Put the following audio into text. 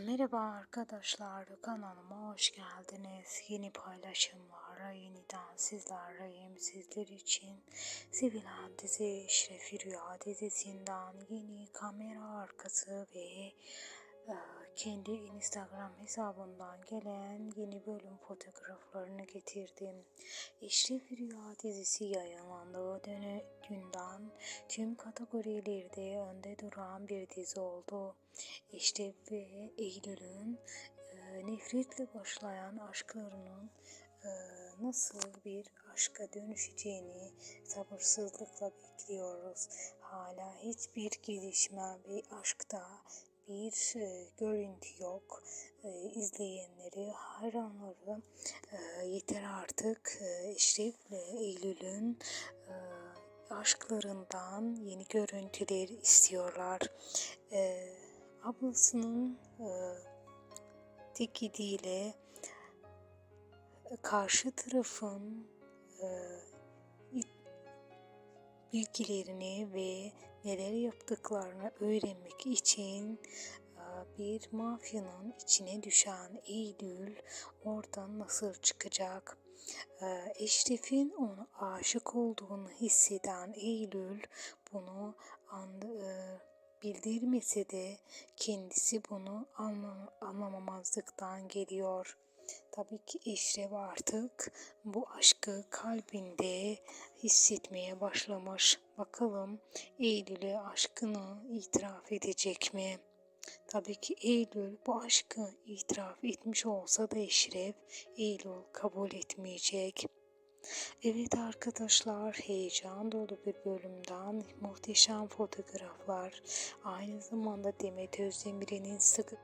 Merhaba arkadaşlar kanalıma hoş geldiniz. Yeni paylaşımlarla yeniden sizlerleyim. Sizler için sevilen dizi Eşrefi Rüya dizisinden yeni kamera arkası ve kendi Instagram hesabından gelen yeni bölüm fotoğraflarını getirdim. Eşref Rüya dizisi yayınlandığı dönü, günden tüm kategorilerde önde duran bir dizi oldu. Eşref ve Eylül'ün e, nefretle başlayan aşklarının e, nasıl bir aşka dönüşeceğini sabırsızlıkla bekliyoruz. Hala hiçbir gelişme ve aşkta bir e, görüntü yok. E, izleyenleri, hayranları e, yeter artık e, Eşref ile Eylül'ün e, aşklarından yeni görüntüler istiyorlar. E, ablasının e, tekidiyle e, karşı tarafın e, bilgilerini ve neler yaptıklarını öğrenmek için e, bir mafyanın içine düşen Eylül oradan nasıl çıkacak? E, Eşref'in ona aşık olduğunu hisseden Eylül bunu anladı bildirmese de kendisi bunu anlam anlamamazlıktan geliyor. Tabii ki Eşref artık bu aşkı kalbinde hissetmeye başlamış. Bakalım Eylül'e aşkını itiraf edecek mi? Tabii ki Eylül bu aşkı itiraf etmiş olsa da Eşref Eylül kabul etmeyecek. Evet arkadaşlar heyecan dolu bir bölümden muhteşem fotoğraflar aynı zamanda Demet Özdemir'in sıkı